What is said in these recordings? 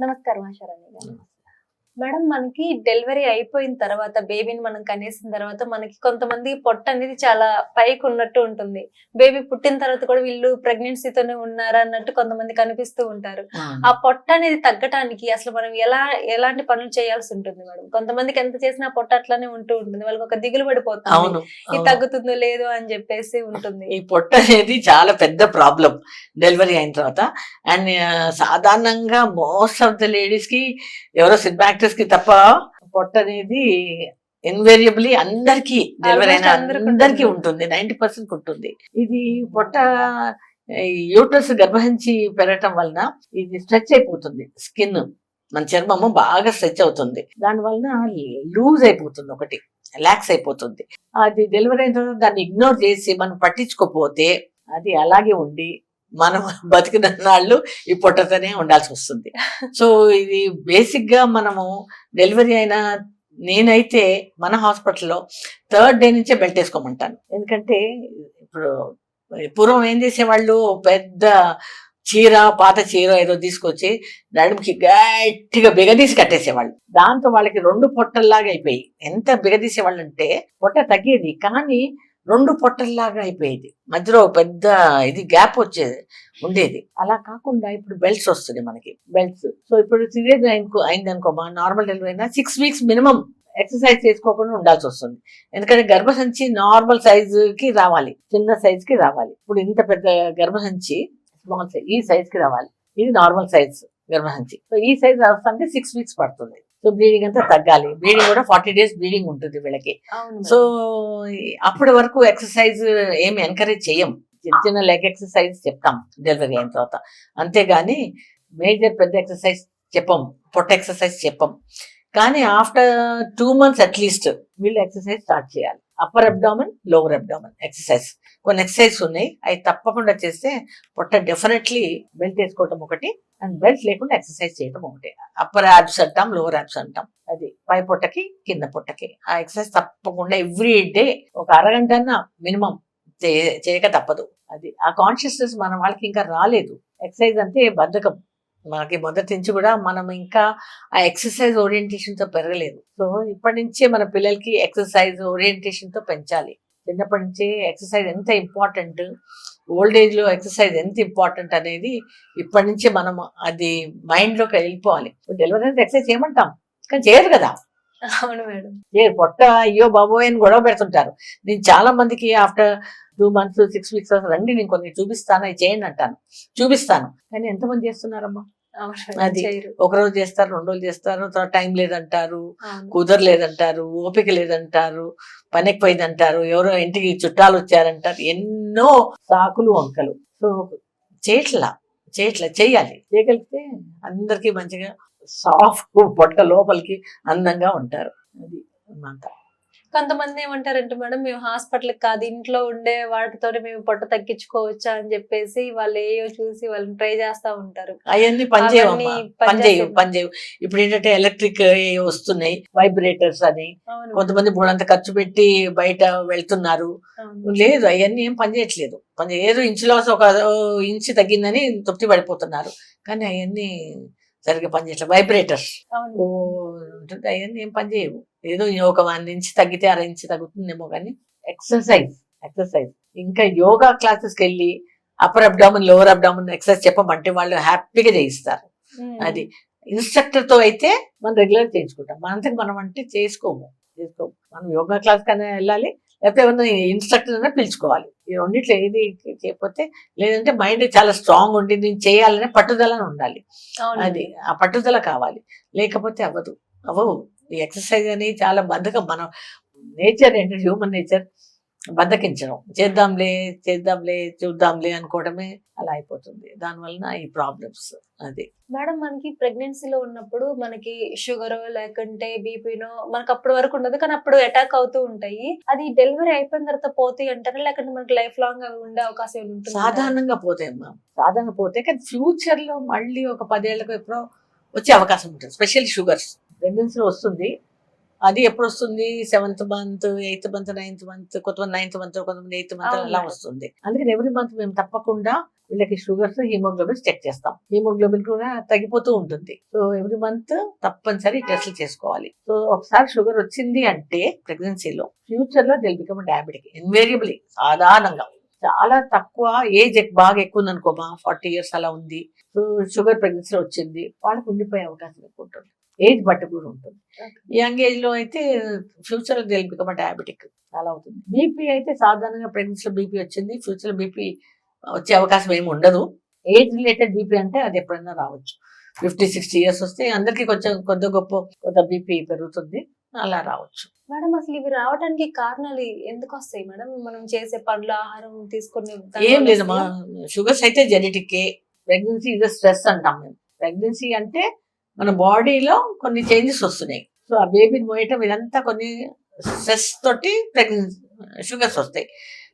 नमस्कार माशाराणी మేడం మనకి డెలివరీ అయిపోయిన తర్వాత బేబీని మనం కనేసిన తర్వాత మనకి కొంతమంది పొట్ట అనేది చాలా పైకి ఉన్నట్టు ఉంటుంది. బేబీ పుట్టిన తర్వాత కూడా వీళ్ళు ప్రెగ్నెన్సీతోనే ఉన్నారా అన్నట్టు కొంతమంది కనిపిస్తూ ఉంటారు. ఆ. పొట్ట అనేది తగ్గటానికి అసలు మనం ఎలా ఎలాంటి పనులు చేయాల్సి ఉంటుంది మేడం? కొంతమందికి ఎంత చేసినా పొట్ట అట్లానే ఉంటూ ఉంటుంది. వాళ్ళకి ఒక దిగులు పడిపోతుంది. ఇది. తగ్గుతుందో లేదో అని చెప్పేసి ఉంటుంది. ఈ పొట్ట అనేది చాలా పెద్ద ప్రాబ్లం డెలివరీ అయిన తర్వాత. అండ్ సాధారణంగా మోస్ట్ ఆఫ్ ద లేడీస్కి ఎవరో సినిమా యాక్టర్స్కి తప్ప పొట్ట అనేది ఇన్వేరియబుల్లీ అందరికి డెలివరీ అయిన అందరికి. ఉంటుంది. నైన్టీ పర్సెంట్ ఉంటుంది. ఇది పొట్ట యూట్రస్ గర్భహించి పెరగటం వలన ఇది స్ట్రెచ్ అయిపోతుంది. స్కిన్ మన చర్మము బాగా స్ట్రెచ్ అవుతుంది. దాని వలన లూజ్ అయిపోతుంది ఒకటి రిలాక్స్ అయిపోతుంది. అది డెలివరీ అయిన తర్వాత దాన్ని ఇగ్నోర్ చేసి మనం పట్టించుకోపోతే అది అలాగే ఉండి మనం బతికిన నాళ్ళు ఈ పొట్టతోనే ఉండాల్సి వస్తుంది. సో ఇది బేసిక్గా మనము డెలివరీ అయిన నేనైతే మన హాస్పిటల్లో థర్డ్ డే నుంచే బెల్ట్ వేసుకోమంటాను. ఎందుకంటే ఇప్పుడు పూర్వం ఏం చేసేవాళ్ళు? పెద్ద చీర పాత చీర ఏదో తీసుకొచ్చి నడుముకి గట్టిగా బిగదీసి కట్టేసేవాళ్ళు. దాంతో వాళ్ళకి రెండు పొట్టల్లాగా అయిపోయి ఎంత బిగదీసేవాళ్ళు అంటే పొట్ట తగ్గేది. కానీ రెండు పొట్టల్లాగా అయిపోయేది. మధ్యలో పెద్ద ఇది గ్యాప్ వచ్చేది ఉండేది. అలా కాకుండా ఇప్పుడు బెల్ట్స్ వస్తుంది మనకి. బెల్ట్స్. సో ఇప్పుడు సిరియస్ అయింది అయిందనుకో మా నార్మల్ డెలివరీ అయినా సిక్స్ వీక్స్ మినిమం ఎక్సర్సైజ్ చేసుకోకుండా ఉండాల్సి వస్తుంది. ఎందుకంటే గర్భసంచి నార్మల్ సైజుకి రావాలి చిన్న సైజుకి రావాలి. ఇప్పుడు ఇంత పెద్ద గర్భసంచి స్మాల్ సైజ్ ఈ సైజుకి రావాలి. ఇది నార్మల్ సైజ్ గర్భసంచి. సో ఈ సైజ్ వస్తుంటే సిక్స్ వీక్స్ పడుతుంది. సో బ్లీడింగ్ అంతా తగ్గాలి. బ్లీడింగ్ కూడా ఫార్టీ డేస్ బ్లీడింగ్ ఉంటుంది వీళ్ళకి. సో అప్పటి వరకు ఎక్సర్సైజ్ ఏమి ఎంకరేజ్ చేయం చిన్న చిన్న లెగ్ ఎక్సర్సైజ్ చెప్తాం డెలివరీ అయిన తర్వాత. అంతేగాని మేజర్ పెద్ద ఎక్సర్సైజ్ చెప్పం. పొట్ట ఎక్సర్సైజ్ చెప్పం. కానీ after two months at least వీళ్ళు ఎక్సర్సైజ్ స్టార్ట్ చేయాలి. Upper abdomen lower abdomen exercise కొన్ని ఎక్సర్సైజ్ ఉన్నాయి. అవి తప్పకుండా చేస్తే పొట్ట డెఫినెట్లీ బెల్ట్ వేసుకోవటం ఒకటి అండ్ బెల్ట్ లేకుండా ఎక్సర్సైజ్ చేయడం ఒకటి. అప్పర్ యాబ్స్ అంటాం లోవర్ యాబ్స్ అంటాం. అది పై పొట్టకి కింద పొట్టకి. ఆ ఎక్సర్సైజ్ తప్పకుండా ఎవ్రీ డే ఒక అరగంట మినిమం చేయక తప్పదు. అది ఆ కాన్షియస్నెస్ మన వాళ్ళకి ఇంకా రాలేదు. ఎక్సర్సైజ్ అంటే బద్ధకం. మనకి మొదటి నుంచి కూడా మనం ఇంకా ఆ ఎక్సర్సైజ్ ఓరియంటేషన్తో పెరగలేదు. సో ఇప్పటి నుంచే మన పిల్లలకి ఎక్సర్సైజ్ ఓరియంటేషన్తో పెంచాలి. చిన్నప్పటి నుంచి ఎక్సర్సైజ్ ఎంత ఇంపార్టెంట్ ఓల్డ్ ఏజ్లో ఎక్సర్సైజ్ ఎంత ఇంపార్టెంట్ అనేది ఇప్పటి నుంచే మనం అది మైండ్లోకి వెళ్ళిపోవాలి. డెలివరీ ఎక్సర్సైజ్ చేయమంటాం. కానీ చేయరు కదా. అవును మేడం. చేయరు పొట్ట అయ్యో బాబోయ్ అని గొడవ పెడుతుంటారు. నేను చాలా మందికి after two months six weeks రండి నేను కొన్ని చూపిస్తాను అవి చేయండి అంటాను. చూపిస్తాను. కానీ ఎంతమంది చేస్తున్నారమ్మా? అది. ఒక రోజు చేస్తారు రెండు రోజులు చేస్తారు తర్వాత టైం లేదంటారు. కుదరలేదంటారు ఓపిక లేదంటారు పని ఎక్కువైందంటారు ఎవరో ఇంటికి చుట్టాలు వచ్చారంటారు ఎన్నో సాకులు వంకలు. సో చేయట్లా చేయట్లా చేయాలి. చేయగలిగితే అందరికీ మంచిగా సాఫ్ట్ పొట్ట లోపలికి అందంగా ఉంటారు. అది అన్నమాట కొంతమంది ఏమంటారంటే మేడం మేము హాస్పిటల్ కాదు ఇంట్లో ఉండే వాటితోనే మేము పొట్ట తగ్గించుకోవచ్చా? అని చెప్పేసి వాళ్ళు ఏయో చూసి వాళ్ళని ట్రై చేస్తా ఉంటారు. అవన్నీ పనిచేయవు పనిచేసేవి. పనిచేయవు ఇప్పుడు ఏంటంటే ఎలక్ట్రిక్ వస్తున్నాయి వైబ్రేటర్స్ అని. కొంతమంది బోడంత ఖర్చు పెట్టి బయట వెళ్తున్నారు. లేదు అవన్నీ ఏం పనిచేయట్లేదు పని ఏదో ఇంచు లాస్ ఒక ఇంచు తగ్గిందని తృప్తి పడిపోతున్నారు. కానీ అవన్నీ సరిగ్గా పనిచేయట్లేదు వైబ్రేటర్స్ ఓ ఉంటుంది. అవన్నీ ఏం పనిచేయవు ఏదో ఒక వన్ ఇంచ్ తగ్గితే అర ఇంచ్ తగ్గుతుందేమో కానీ ఎక్సర్సైజ్ ఎక్సర్సైజ్ ఇంకా యోగా క్లాసెస్కి వెళ్ళి upper abdomen lower abdomen exercise చెప్పమంటే వాళ్ళు హ్యాపీగా చేయిస్తారు. అది ఇన్స్ట్రక్టర్తో అయితే మనం రెగ్యులర్ చేయించుకుంటాం. మనంతకు మనం అంటే చేసుకోము. చేసుకోము. మనం యోగా క్లాస్ కన్నా వెళ్ళాలి లేకపోతే ఎవరైనా ఇన్స్ట్రక్టర్ అయినా పిలుచుకోవాలి. ఈ రెండిట్లో ఏది చేయకపోతే లేదంటే మైండ్ చాలా స్ట్రాంగ్ ఉండి నేను చేయాలనే పట్టుదల ఉండాలి. అది ఆ పట్టుదల కావాలి. లేకపోతే అవ్వదు. అవ్వవు. ఈ ఎక్సర్సైజ్ అనేది చాలా బద్ధకం మనం నేచర్ ఏంటంటే హ్యూమన్ నేచర్. బద్దకించడం. చేద్దాంలే చేద్దాంలే చూద్దాంలే అనుకోవడమే అలా అయిపోతుంది. దానివలన ఈ ప్రాబ్లమ్స్ అది. మేడం మనకి ప్రెగ్నెన్సీలో ఉన్నప్పుడు మనకి షుగర్ లేకుంటే బీపీనో మనకి అప్పటి వరకు ఉండదు కానీ అప్పుడు అటాక్ అవుతూ ఉంటాయి. అది డెలివరీ అయిపోయిన తర్వాత పోతాయి అంటారా? లేకుంటే మనకి లైఫ్ లాంగ్ అవి ఉండే అవకాశం ఉంటుందా? సాధారణంగా పోతాయి అమ్మా. సాధారణంగా పోతే కానీ ఫ్యూచర్లో మళ్ళీ ఒక పదేళ్ళకు ఎప్పుడో వచ్చే అవకాశం ఉంటుంది. Special sugars. ప్రెగ్నెన్సీలో వస్తుంది. అది ఎప్పుడు వస్తుంది seventh month eighth month ninth month కొంతమంది నైన్త్ మంత్ కొంతమంది ఎయిత్ మంత్ అలా. వస్తుంది. అందుకని ఎవ్రీ మంత్ మేము తప్పకుండా వీళ్ళకి షుగర్స్ హిమోగ్లోబిన్ చెక్ చేస్తాం. హిమోగ్లోబిన్ కూడా తగ్గిపోతూ ఉంటుంది. సో ఎవ్రీ మంత్ తప్పనిసరి టెస్ట్లు చేసుకోవాలి. సో ఒకసారి షుగర్ వచ్చింది అంటే ప్రెగ్నెన్సీలో ఫ్యూచర్లో దిల్ బికమ్ డయాబెటిక్ ఇన్వేరియబుల్లీ సాధారణంగా. చాలా తక్కువ ఏజ్ బాగా ఎక్కువ ఉంది అనుకోమా ఫార్టీ ఇయర్స్ అలా ఉంది. సో షుగర్ ప్రెగ్నెన్సీలో వచ్చింది. వాళ్ళకి ఉండిపోయే అవకాశం ఎక్కువ ఉంటుంది ఏజ్ బట్టి కూడా ఉంటుంది యంగ్ ఏజ్లో అయితే ఫ్యూచర్లో దిల్ బికమ్ డయాబెటిక్ అలా అవుతుంది. బీపీ అయితే సాధారణంగా ప్రెగ్నెన్సీలో బీపీ వచ్చింది. ఫ్యూచర్లో బీపీ వచ్చే అవకాశం ఏమి ఉండదు. ఏజ్ రిలేటెడ్ బీపీ అంటే అది ఎప్పుడైనా రావచ్చు. ఫిఫ్టీ సిక్స్టీ ఇయర్స్ వస్తే అందరికీ కొంచెం కొద్ది గొప్ప కొద్ది బీపీ పెరుగుతుంది. అలా రావచ్చు. మేడం అసలు ఇవి రావడానికి కారణాలు ఎందుకు వస్తాయి మేడం? మనం చేసే పండ్ల ఆహారం తీసుకునే ఏం వల్ల లేదు మా వస్తాయా? షుగర్స్ అయితే జెనెటిక్ ప్రెగ్నెన్సీ ఇస్ స్ట్రెస్ అంటాం మేము. ప్రెగ్నెన్సీ అంటే మన బాడీలో కొన్ని చేంజెస్ వస్తున్నాయి. సో ఆ బేబీని మోయటం ఇదంతా కొన్ని స్ట్రెస్ తోటి ప్రెగ్నెన్సీ షుగర్స్ వస్తాయి.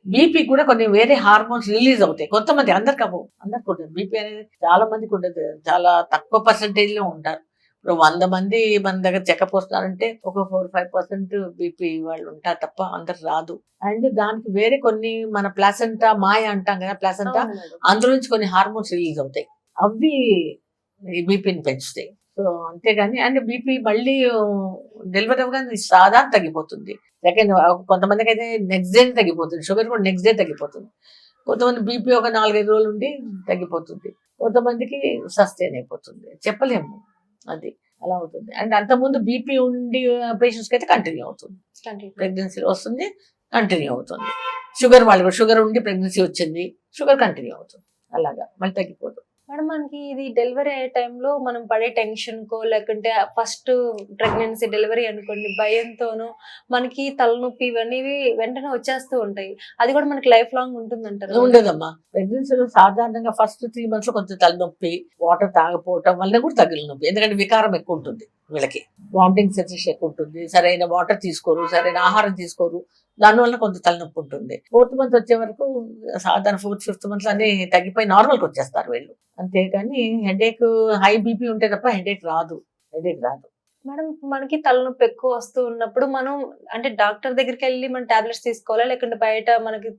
బీపీ కూడా కొన్ని వేరే హార్మోన్స్ రిలీజ్ అవుతాయి. కొంతమంది అందరికి అవ్వవు. అందరికి ఉంటుంది. బీపీ అనేది చాలా మందికి ఉండదు చాలా తక్కువ పర్సంటేజ్లో ఉంటారు. ఇప్పుడు వంద మంది మన దగ్గర చెకప్ వస్తారంటే ఒక ఫోర్ ఫైవ్ పర్సెంట్ బీపీ వాళ్ళు ఉంటారు తప్ప అందరు రాదు. అండ్ దానికి వేరే కొన్ని మన ప్లాసెంటా మాయ అంటాం కదా ప్లాసెంటా. అందులో నుంచి కొన్ని హార్మోన్స్ రిలీజ్ అవుతాయి. అవి బీపీని పెంచుతాయి. సో అంతేగాని అండ్ బీపీ మళ్ళీ డెలివరీ అవ్వగానే సాధారణ తగ్గిపోతుంది. సెకండ్ కొంతమందికి అయితే నెక్స్ట్ డే తగ్గిపోతుంది. షుగర్ కూడా నెక్స్ట్ డే తగ్గిపోతుంది. కొంతమంది బీపీ ఒక నాలుగైదు రోజులు ఉండి తగ్గిపోతుంది. కొంతమందికి సస్టైన్ అయిపోతుంది. చెప్పలేము. అది అలా అవుతుంది. అండ్ అంతకుముందు బీపీ ఉండి పేషెంట్స్కి అయితే కంటిన్యూ అవుతుంది. ప్రెగ్నెన్సీలో వస్తుంది కంటిన్యూ అవుతుంది. షుగర్ వాళ్ళు షుగర్ ఉండి ప్రెగ్నెన్సీ వచ్చింది. షుగర్ కంటిన్యూ అవుతుంది. అలాగా. మళ్ళీ తగ్గిపోతుంది మేడం మనకి ఇది డెలివరీ అయ్యే టైంలో మనం పడే టెన్షన్ కో లేకుంటే ఫస్ట్ ప్రెగ్నెన్సీ డెలివరీ అనుకోండి భయంతోనూ మనకి తలనొప్పి ఇవన్నీ వెంటనే వచ్చేస్తూ ఉంటాయి. అది కూడా మనకి లైఫ్ లాంగ్ ఉంటుంది అంటారు ఉండదమ్మా. ప్రెగ్నెన్సీలో సాధారణంగా ఫస్ట్ త్రీ మంత్స్లో కొంచెం తలనొప్పి వాటర్ తాగపోవటం వల్ల కూడా తగిలి నొప్పి ఎందుకంటే వికారం ఎక్కువ ఉంటుంది. వీళ్ళకి. వామిటింగ్ సెన్సేషన్ ఎక్కువ ఉంటుంది సరైన వాటర్ తీసుకోరు సరైన ఆహారం తీసుకోరు. దానివల్ల కొంత తలనొప్పి ఉంటుంది. ఫోర్త్ మంత్ వచ్చే వరకు సాధారణ ఫోర్త్ ఫిఫ్త్ మంత్స్ అన్ని తగ్గిపోయి నార్మల్కి వచ్చేస్తారు వీళ్ళు. అంతేకాని హెడేక్ హై బీపీ ఉంటే తప్ప హెడేక్ రాదు. హెడేక్ రాదు. మేడం మనకి తలనొప్పి ఎక్కువ వస్తూ ఉన్నప్పుడు మనం అంటే డాక్టర్ దగ్గరికి వెళ్ళి మనం టాబ్లెట్స్ తీసుకోవాలా? లేకుంటే బయట మనకి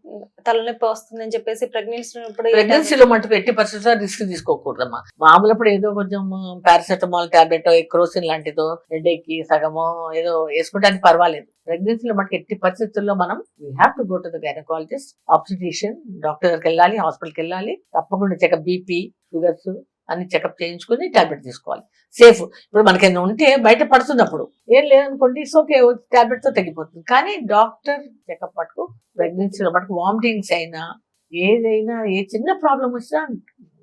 తలనొప్పి వస్తుంది అని చెప్పేసి ప్రెగ్నెన్సీ ప్రెగ్నెన్సీలో మటుకు ఎట్టి పరిస్థితుల్లో రిస్క్ తీసుకోకూడదమ్మా. మామూలప్పుడు ఏదో కొంచెం పారాసెటమాల్ టాబ్లెట్ క్రోసిన్ లాంటిదో హెడేక్కి సగమో ఏదో వేసుకుంటానికి పర్వాలేదు. ప్రెగ్నెన్సీలో మనకి ఎట్టి పరిస్థితుల్లో మనం we have to go to the gynaecologist obstetrician doctor దగ్గరికి వెళ్ళాలి హాస్పిటల్కి వెళ్ళాలి తప్పకుండా చెకప్ బీపీ షుగర్స్ అన్ని చెకప్ చేయించుకుని టాబ్లెట్ తీసుకోవాలి. సేఫ్ ఇప్పుడు మనకి ఏమైనా ఉంటే బయట పడుతుంది అప్పుడు ఏం లేదనుకోండి ఇట్స్ ఓకే టాబ్లెట్తో తగ్గిపోతుంది. కానీ డాక్టర్ చెకప్ మటుకు ప్రెగ్నెన్సీలో మటుకు వామిటింగ్స్ అయినా ఏదైనా ఏ చిన్న ప్రాబ్లం వచ్చినా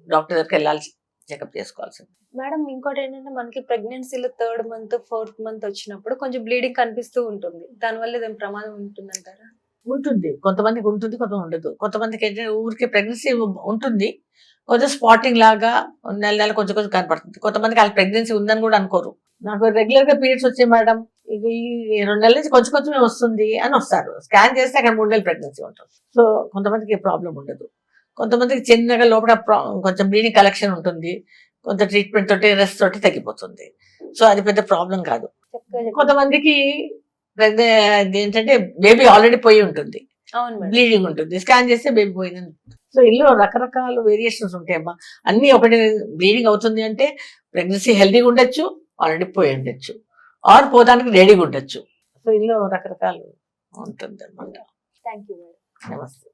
డాక్టర్ దగ్గరికి వెళ్ళాల్సి చెకప్ చేసుకోవాల్సింది. మేడం ఇంకోటి ఏంటంటే మనకి ప్రెగ్నెన్సీలో థర్డ్ మంత్ ఫోర్త్ మంత్ వచ్చినప్పుడు కొంచెం బ్లీడింగ్ కనిపిస్తూ ఉంటుంది. దానివల్ల ఏదైనా ప్రమాదం ఉంటుందంటారా? ఉంటుంది. కొంతమందికి ఉంటుంది కొంతమంది ఉండదు. కొంతమందికి ఏంటంటే ఊరికి ప్రెగ్నెన్సీ ఉంటుంది. కొంచెం స్పాటింగ్ లాగా నెల నెల కొంచెం కొంచెం కనపడుతుంది. కొంతమందికి వాళ్ళ ప్రెగ్నెన్సీ ఉందని కూడా అనుకోరు. నాకు రెగ్యులర్గా పీరియడ్స్ వచ్చాయి మేడం. ఇది ఈ రెండు నెలల నుంచి కొంచెం కొంచెమే వస్తుంది అని వస్తారు. స్కాన్ చేస్తే అక్కడ మూడు నెలలు ప్రెగ్నెన్సీ ఉంటుంది. సో కొంతమందికి ప్రాబ్లం ఉండదు. కొంతమందికి చిన్నగా లోపల కొంచెం బ్లీడింగ్ కలెక్షన్ ఉంటుంది. కొంత ట్రీట్మెంట్ తోటి రెస్ట్ తోటి తగ్గిపోతుంది. సో అది పెద్ద ప్రాబ్లం కాదు. కొంతమందికి ఏంటంటే బేబీ ఆల్రెడీ పోయి ఉంటుంది. బ్లీడింగ్ ఉంటుంది. స్కాన్ చేస్తే బేబీ పోయింది సో ఇందులో రకరకాల వేరియేషన్స్ ఉంటాయమ్మా అన్ని ఒకటి బ్లీడింగ్ అవుతుంది అంటే ప్రెగ్నెన్సీ హెల్దీగా ఉండొచ్చు ఆల్రెడీ పోయి ఉండొచ్చు. ఆర్ పోదానికి రెడీగా ఉండొచ్చు. సో ఇందులో రకరకాలు ఉంటుంది అనమాట థ్యాంక్ యూ మేడం నమస్తే.